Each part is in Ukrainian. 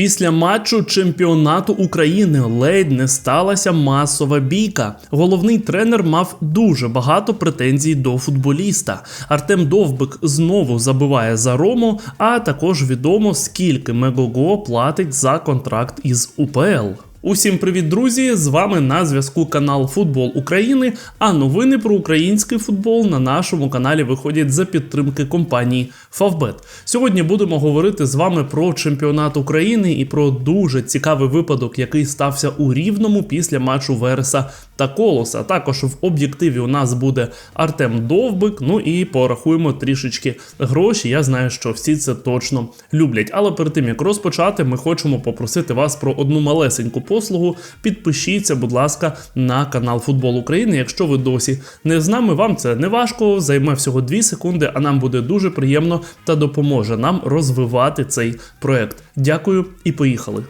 Після матчу чемпіонату України ледь не сталася масова бійка. Головний тренер мав дуже багато претензій до футболіста. Артем Довбик знову забиває за Рому, а також відомо скільки Мегого платить за контракт із УПЛ. Усім привіт, друзі! З вами на зв'язку канал Футбол України. А новини про український футбол на нашому каналі виходять за підтримки компанії Favbet. Сьогодні будемо говорити з вами про чемпіонат України і про дуже цікавий випадок, який стався у рівному після матчу Вереса та Колоса. Також в об'єктиві у нас буде Артем Довбик. Ну і порахуємо трішечки гроші. Я знаю, що всі це точно люблять. Але перед тим як розпочати, ми хочемо попросити вас про одну малесеньку послугу. Підпишіться, будь ласка, на канал Футбол України. Якщо ви досі не з нами, вам це не важко, займе всього 2 секунди, а нам буде дуже приємно та допоможе нам розвивати цей проект. Дякую і поїхали.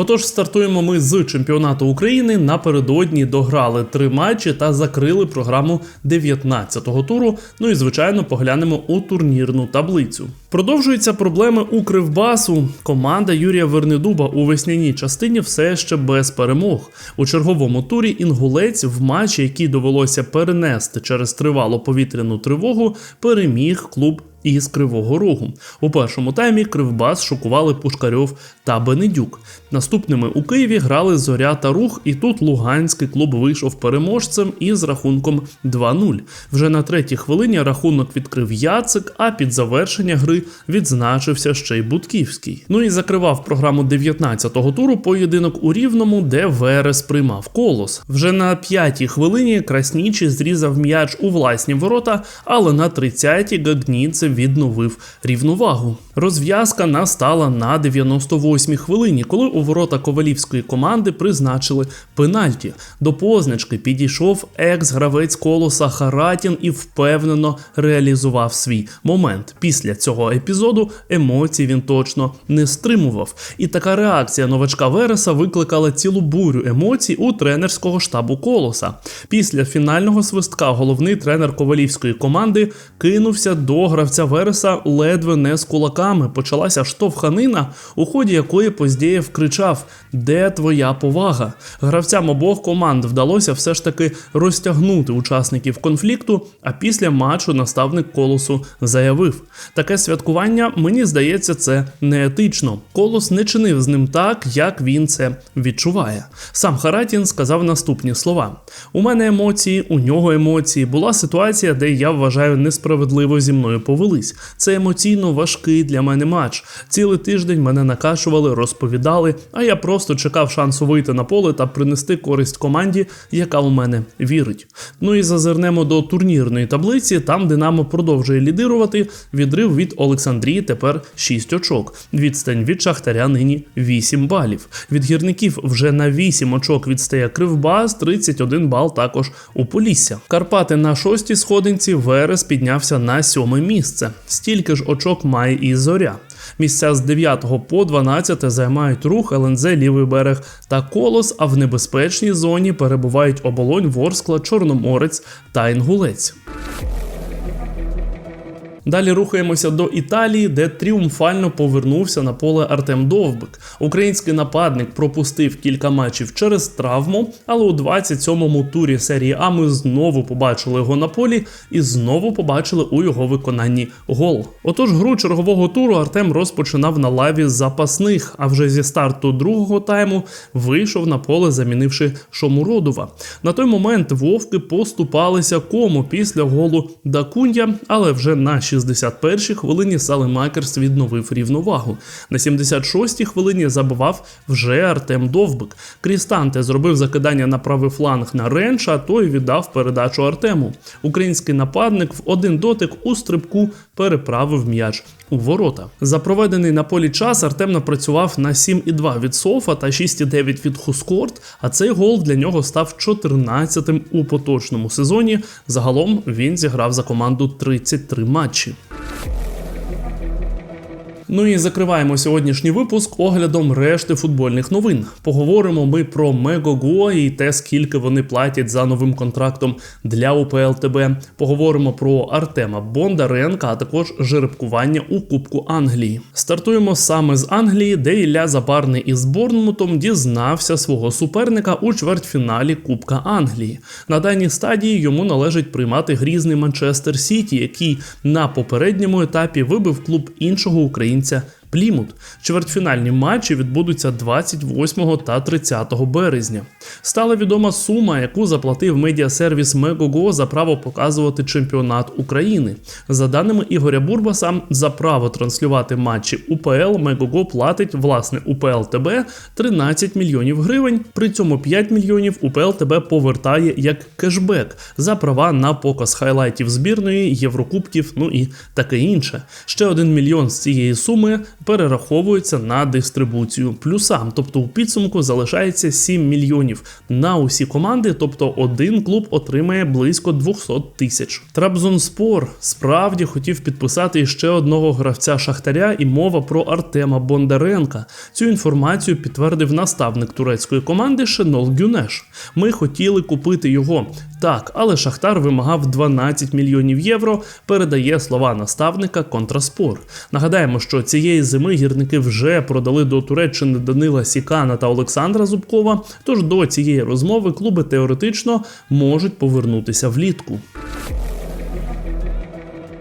Отож, стартуємо ми з чемпіонату України. Напередодні дограли три матчі та закрили програму 19-го туру. Ну і звичайно поглянемо у турнірну таблицю. Продовжуються проблеми у Кривбасу. Команда Юрія Вернедуба у весняній частині все ще без перемог. У черговому турі інгулець в матчі, який довелося перенести через тривалу повітряну тривогу, переміг клуб із Кривого Рогу. У першому таймі Кривбас шокували Пушкарьов та Бенедюк. Наступними у Києві грали Зоря та Рух, і тут Луганський клуб вийшов переможцем із рахунком 2-0. Вже на третій хвилині рахунок відкрив Яцик, а під завершення гри відзначився ще й Будківський. Ну і закривав програму 19-го туру поєдинок у Рівному, де Верес приймав колос. Вже на п'ятій хвилині Краснічий зрізав м'яч у власні ворота, але на 30-й Гагніце відновив рівновагу. Розв'язка настала на 98-й хвилині, коли у ворота ковалівської команди призначили пенальті. До позначки підійшов екс-гравець колоса Харатін і впевнено реалізував свій момент. Після цього епізоду емоцій він точно не стримував. І така реакція новачка Вереса викликала цілу бурю емоцій у тренерського штабу колоса. Після фінального свистка головний тренер ковалівської команди кинувся до гравця Вереса ледве не з кулаками. Почалася штовханина, у ході якої Поздєєв кричав: Де твоя повага? Гравцям обох команд вдалося все ж таки розтягнути учасників конфлікту. А після матчу наставник колосу заявив: таке святкування, мені здається, це неетично. Колос не чинив з ним так, як він це відчуває. Сам Харатін сказав наступні слова: у мене емоції, у нього емоції. Була ситуація, де я вважаю несправедливо зі мною повелись. Це емоційно важкий для мене матч. Цілий тиждень мене накашували, розповідали, а я просто чекав шансу вийти на поле та принести користь команді, яка у мене вірить. Ну і зазирнемо до турнірної таблиці. Там Динамо продовжує лідирувати. Відрив від Олександрії тепер 6 очок. Відстань від Шахтаря нині 8 балів. Від гірників вже на 8 очок відстає Кривбас, 31 бал також у Полісся. Карпати на шостій сходинці Верес піднявся на сьоме місце. Стільки ж очок має і зоря. Місця з 9 по 12 займають рух, ЛНЗ, лівий берег та колос, а в небезпечній зоні перебувають оболонь, Ворскла, Чорноморець та Інгулець. Далі рухаємося до Італії, де тріумфально повернувся на поле Артем Довбик. Український нападник пропустив кілька матчів через травму, але у 27-му турі серії А ми знову побачили його на полі і знову побачили у його виконанні гол. Отож, гру чергового туру Артем розпочинав на лаві запасних, а вже зі старту другого тайму вийшов на поле, замінивши Шомуродова. На той момент вовки поступалися кому після голу Дакунья, але вже на 61-й хвилині Салемакерс відновив рівновагу. На 76-й хвилині забивав вже Артем Довбик. Крістанте зробив закидання на правий фланг на Ренша, а той віддав передачу Артему. Український нападник в один дотик у стрибку переправив м'яч у ворота. За проведений на полі час Артем напрацював на 7,2 від Софа та 6,9 від Хускорт, а цей гол для нього став 14-тим у поточному сезоні. Загалом він зіграв за команду 33 матчі. Ну і закриваємо сьогоднішній випуск оглядом решти футбольних новин. Поговоримо ми про Мегого і те, скільки вони платять за новим контрактом для УПЛ ТБ. Поговоримо про Артема Бондаренка, а також жеребкування у Кубку Англії. Стартуємо саме з Англії, де Ілля Запарний із Борнмутом дізнався свого суперника у чвертьфіналі Кубка Англії. На даній стадії йому належить приймати грізний Манчестер Сіті, який на попередньому етапі вибив клуб іншого esperienza Плімут. Чвертьфінальні матчі відбудуться 28 та 30 березня. Стала відома сума, яку заплатив медіасервіс Мегого за право показувати чемпіонат України. За даними Ігоря Бурбаса, за право транслювати матчі УПЛ Мегого платить власне УПЛ ТБ 13 мільйонів гривень. При цьому 5 мільйонів УПЛ ТБ повертає як кешбек за права на показ хайлайтів збірної, Єврокубків, ну і таке інше. Ще 1 мільйон з цієї суми перераховується на дистрибуцію плюсам. Тобто у підсумку залишається 7 мільйонів на усі команди, тобто один клуб отримає близько 200 тисяч. Трабзонспор справді хотів підписати ще одного гравця Шахтаря, і мова про Артема Бондаренка. Цю інформацію підтвердив наставник турецької команди Шенол Гюнеш. Ми хотіли купити його. Так, але Шахтар вимагав 12 мільйонів євро. Передає слова наставника Контраспор. Нагадаємо, що цієї зими гірники вже продали до Туреччини Данила Сікана та Олександра Зубкова. Тож до цієї розмови клуби теоретично можуть повернутися влітку.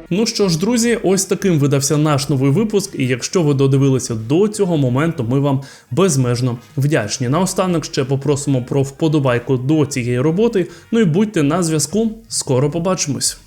Ну що ж, друзі, ось таким видався наш новий випуск. І якщо ви додивилися до цього моменту, ми вам безмежно вдячні. Наостанок ще попросимо про вподобайку до цієї роботи. Ну і будьте на зв'язку. Скоро побачимось.